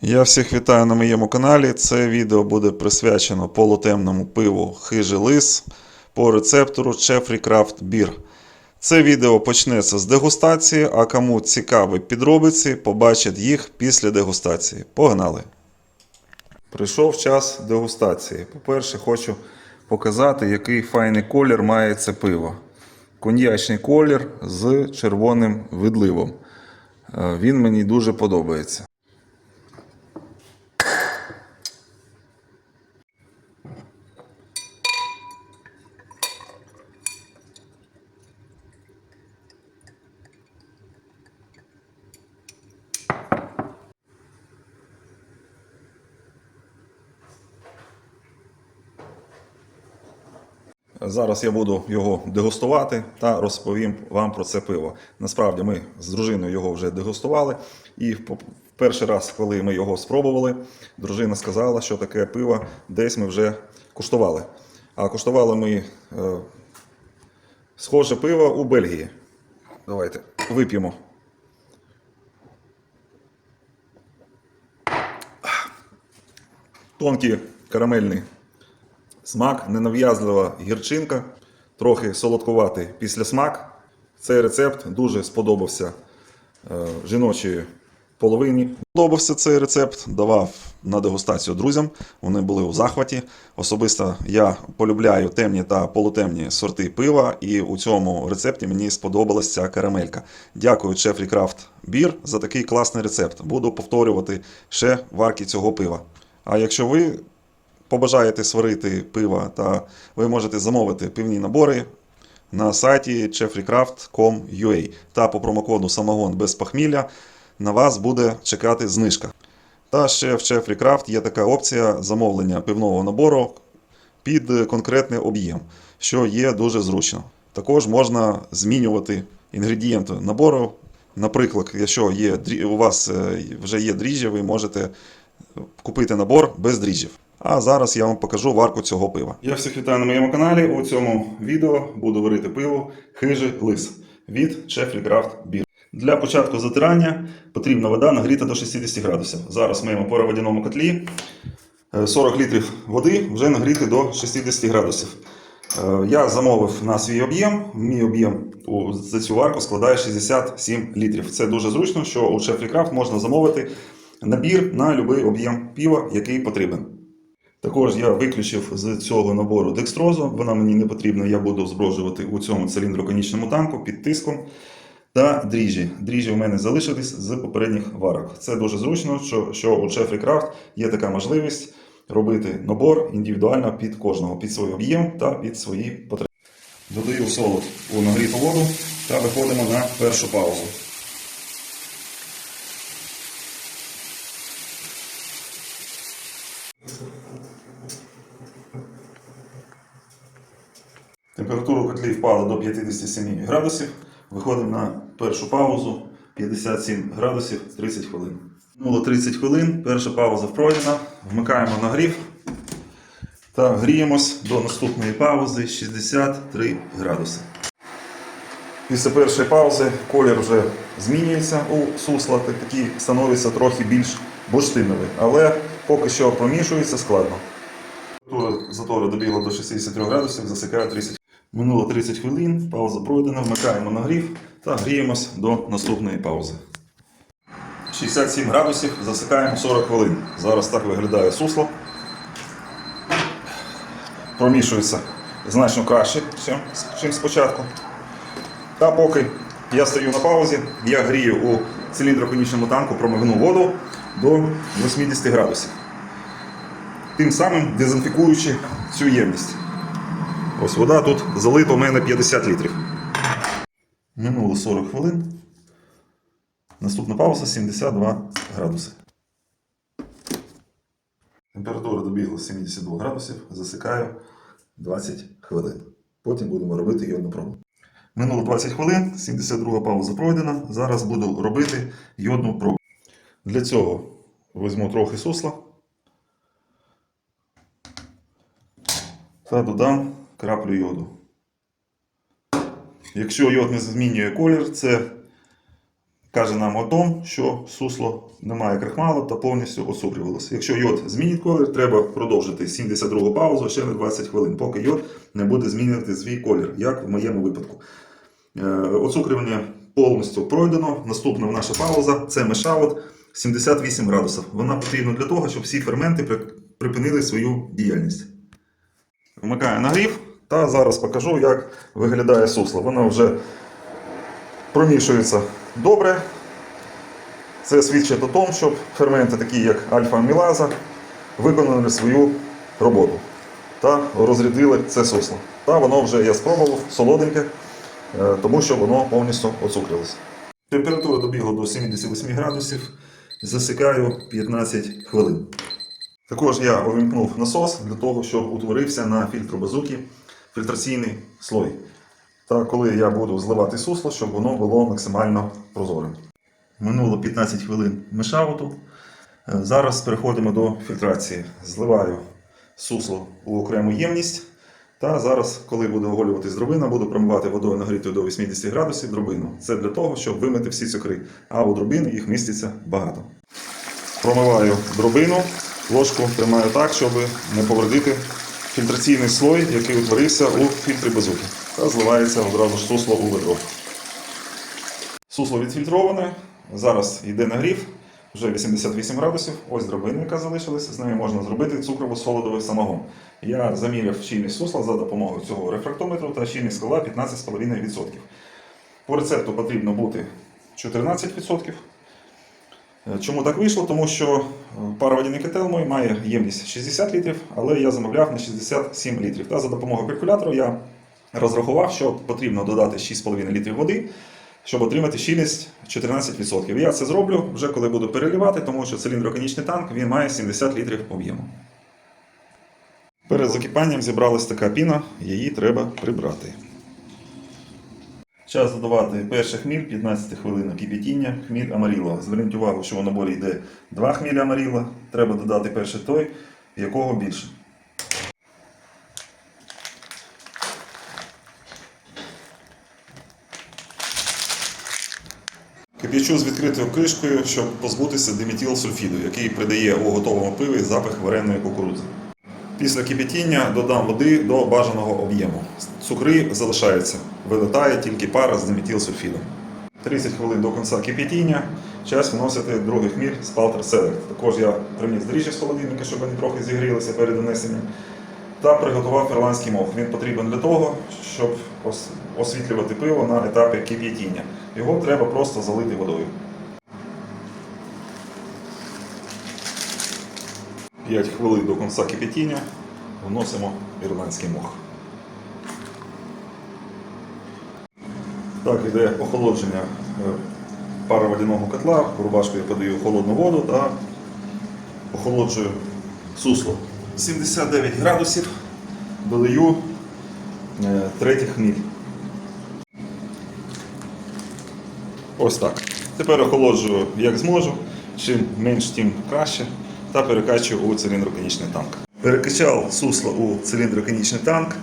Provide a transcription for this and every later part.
Я всіх вітаю на моєму каналі. Це відео буде присвячено полутемному пиву Хижий Лис по рецептору Jeffrey Craft Beer. Це відео почнеться з дегустації, а кому цікаві підробиці, побачать їх після дегустації. Погнали! Прийшов час дегустації. По-перше, хочу показати, який файний колір має це пиво. Коньячний колір з червоним відливом. Е, Він мені дуже подобається. Зараз я буду його дегустувати та розповім вам про це пиво. Насправді ми з дружиною його вже дегустували. І в перший раз, коли ми його спробували, дружина сказала, що таке пиво десь ми вже куштували. А куштували ми е, схоже пиво у Бельгії. Давайте вип'ємо. Тонкий карамельний Смак, ненав'язлива гірчинка, трохи солодкуватий післясмак. Цей рецепт дуже сподобався е, жіночій половині. Сподобався цей рецепт, давав на дегустацію друзям. Вони були у захваті. Особисто я полюбляю темні та полутемні сорти пива, і у цьому рецепті мені сподобалася ця карамелька. Дякую Jeffrey Craft Beer за такий класний рецепт. Буду повторювати ще варки цього пива. А якщо ви побажаєте сварити пива, та ви можете замовити пивні набори на сайті jeffreycraft.com.ua та по промокоду самогон без похмілля на вас буде чекати знижка. Та ще в Jeffrey Craft є така опція замовлення пивного набору під конкретний об'єм, що є дуже зручно. Також можна змінювати інгредієнти набору. Наприклад, якщо є, у вас е, вже є дріжджі, ви можете купити набор без дріжджів. А зараз я вам покажу варку цього пива. Я всіх вітаю на моєму каналі. У цьому відео буду варити пиво Хижий лис від Jeffrey Craft Beer. Для початку затирання потрібна вода нагріта до 60 градусів. Зараз маємо по водяному котлі е, 40 літрів води вже нагріти до 60 градусів. Е, Я замовив на свій об'єм. Мій об'єм за цю варку складає 67 літрів. Це дуже зручно, що у Jeffrey Craft можна замовити набір на будь-який об'єм пива, який потрібен. Також я виключив з цього набору декстрозу, вона мені не потрібна, я буду зброжувати у цьому циліндроконічному танку під тиском. Та дріжджі. Дріжджі в мене залишились з попередніх варок. Це дуже зручно, що, що у Jeffrey Craft є така можливість робити набор індивідуально під кожного, під свій об'єм та під свої потреби. Додаю солод у нагріту воду та виходимо на першу паузу. Температура в котлі впала до 57 градусів. Виходимо на першу паузу 57 градусів 30 хвилин. Минуло 30 хвилин, перша пауза пройдена. Вмикаємо нагрів та гріємось до наступної паузи 63 градуси. Після першої паузи колір вже змінюється у сусла, так- такий становиться трохи більш бурштиновий, але поки що промішується складно. Температура затори добігла до 63 градусів, засикаю 30 Минуло 30 хвилин, пауза пройдена, вмикаємо нагрів та гріємось до наступної паузи. 67 градусів, засикаємо 40 хвилин. Зараз так виглядає сусло. Промішується значно краще, ніж спочатку. Та поки я стою на паузі, я грію у циліндроконічному танку промивну воду до 80 градусів. Тим самим дезінфікуючи цю ємність. Ось вода тут залита у мене 50 літрів. Минуло 40 хвилин. Наступна пауза 72 градуси. Температура добігла 72 градусів. Засикаю 20 хвилин. Потім будемо робити йодну пробу. Минуло 20 хвилин, 72 пауза пройдена. Зараз буду робити йодну пробу. Для цього візьму трохи сусла та додам краплю йоду. Якщо йод не змінює колір, це каже нам о тому, що сусло немає крахмалу та повністю оцукрювалося. Якщо йод змінить колір, треба продовжити 72 паузу ще на 20 хвилин, поки йод не буде змінювати свій колір, як в моєму випадку. Е, Оцукрювання повністю пройдено. Наступна наша пауза це мешаут 78 градусів. Вона потрібна для того, щоб всі ферменти припинили свою діяльність. Вмикаю нагрів та зараз покажу, як виглядає сусло. Воно вже промішується добре. Це свідчить о тому, щоб ферменти, такі як альфа-амілаза, виконали свою роботу та розрядили це сусло. Та воно вже я спробував солоденьке, е, тому що воно повністю оцукрилось. Температура добігла до 78 градусів, засікаю 15 хвилин. Також я увімкнув насос для того, щоб утворився на фільтру базуки фільтраційний слой. Та коли я буду зливати сусло, щоб воно було максимально прозорим. Минуло 15 хвилин мешауту. Е, Зараз переходимо до фільтрації. Зливаю сусло у окрему ємність. Та зараз, коли буду оголювати дробина, буду промивати водою нагрітою до 80 градусів дробину. Це для того, щоб вимити всі цукри. А у дробини їх міститься багато. Промиваю дробину, ложку тримаю так, щоб не повредити фільтраційний слой, який утворився у фільтрі базуки. Та зливається одразу ж сусло у ведро. Сусло відфільтроване. Зараз йде нагрів, вже 88 градусів. Ось дробина, яка залишилася. З нею можна зробити цукрово-солодовий самогон. Я заміряв щільність сусла за допомогою цього рефрактометру та щільність скла 15,5%. По рецепту потрібно бути 14%. Е, Чому так вийшло? Тому що е, пароводяний котел мій має ємність 60 літрів, але я замовляв на 67 літрів. Та за допомогою калькулятора я розрахував, що потрібно додати 6,5 літрів води, щоб отримати щільність 14%. Я це зроблю вже коли буду перелівати, тому що циліндроконічний танк він має 70 літрів об'єму. Перед закипанням зібралась така піна, її треба прибрати. Час додавати перший хміль, 15 хвилин кипятіння, хміль амаріла. Зверніть увагу, що в наборі йде 2 хміля амаріла. Треба додати перший той, якого більше. Кип'ячу з відкритою кришкою, щоб позбутися диметілсульфіду, який придає у готовому пиві запах вареної кукурудзи. Після кипятіння додам води до бажаного об'єму. Цукри залишаються, вилетає тільки пара з диметілсульфідом. 30 хвилин до кінця кипятіння. Час вносити другий хміль з Palter Select. Також я приніс дріжджі з холодильника, щоб вони трохи зігрілися перед донесенням. Та приготував ірландський мох. Він потрібен для того, щоб освітлювати пиво на етапі кип'ятіння. Його треба просто залити водою. 5 хвилин до кінця кипятіння вносимо ірландський мох. Так, іде охолодження е, пароводяного котла. В рубашку я подаю холодну воду та охолоджую сусло. 79 градусів додаю е, третій хміль. Ось так. Тепер охолоджую як зможу. Чим менш, тим краще. Та перекачую у циліндроконічний танк. Перекачав сусло у циліндроконічний танк.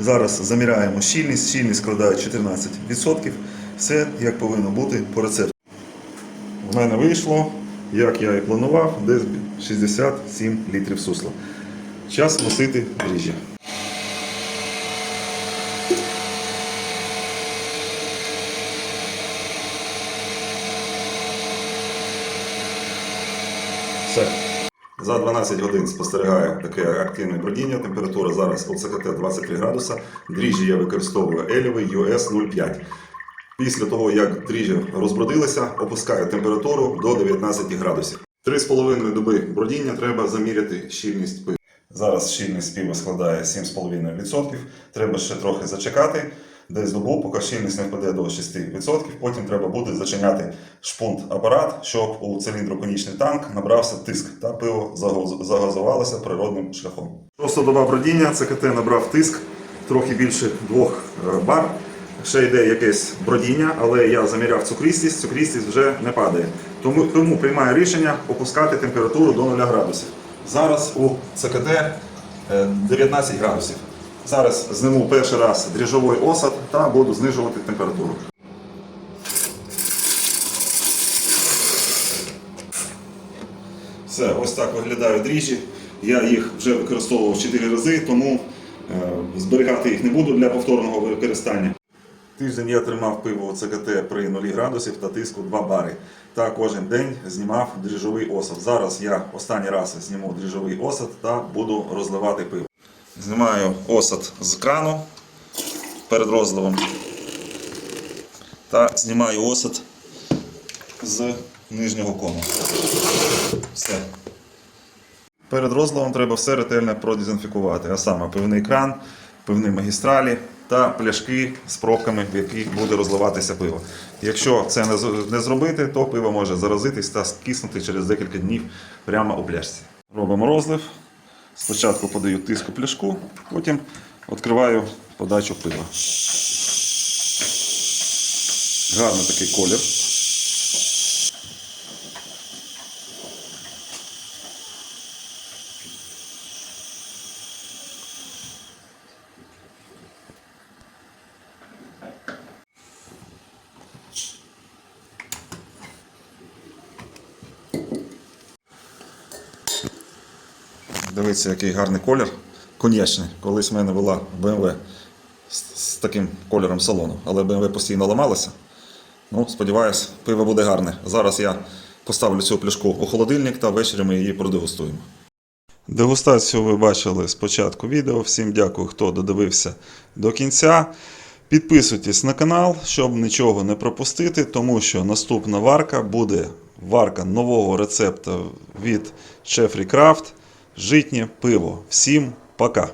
Зараз заміряємо щільність. Щільність складає 14%. Все як повинно бути по рецепту. У мене вийшло, як я і планував, десь 67 літрів сусла. Час носити дріжджі. Все. За 12 годин спостерігаю таке активне бродіння. Температура зараз у ЦКТ 23 градуса. Дріжджі я використовую Елівий US 05. Після того, як дріжджі розбродилися, опускаю температуру до 19 градусів. 3,5 доби бродіння треба заміряти щільність пива. Зараз щільність пива складає 7,5%. Треба ще трохи зачекати. Десь добу, поки щільність не впаде до 6%. Потім треба буде зачиняти шпунт апарат, щоб у циліндроконічний танк набрався тиск та пиво загазувалося природним шляхом. Просто доба бродіння, ЦКТ набрав тиск трохи більше 2 бар. Ще йде якесь бродіння, але я заміряв цукристість, цукристість вже не падає. Тому, тому приймаю рішення опускати температуру до 0 градусів. Зараз у ЦКТ е, 19 градусів. Зараз зниму перший раз дріжовий осад та буду знижувати температуру. Все, ось так виглядають дріжджі. Я їх вже використовував 4 рази, тому е, зберігати їх не буду для повторного використання. Тиждень я тримав пиво ЦКТ при 0 градусів та тиску 2 бари. Та кожен день знімав дріжовий осад. Зараз я останній раз зніму дріжовий осад та буду розливати пиво. Знімаю осад з крану перед розливом. Та знімаю осад з нижнього кону. Все. Перед розливом треба все ретельно продезінфікувати, а саме пивний кран, пивні магістралі та пляшки з пробками, в яких буде розливатися пиво. Якщо це не зробити, то пиво може заразитись та скиснути через декілька днів прямо у пляшці. Робимо розлив. Спочатку подаю тиску пляшку, потім відкриваю подачу пива. Гарний такий колір. Дивіться, який гарний колір. Конячний. Колись в мене була BMW з, таким кольором салону, але BMW постійно ламалася. Ну, сподіваюсь, пиво буде гарне. Зараз я поставлю цю пляшку у холодильник та ввечері ми її продегустуємо. Дегустацію ви бачили з початку відео. Всім дякую, хто додивився до кінця. Підписуйтесь на канал, щоб нічого не пропустити, тому що наступна варка буде варка нового рецепту від Chefree Craft. Житнє пиво. Всім пока!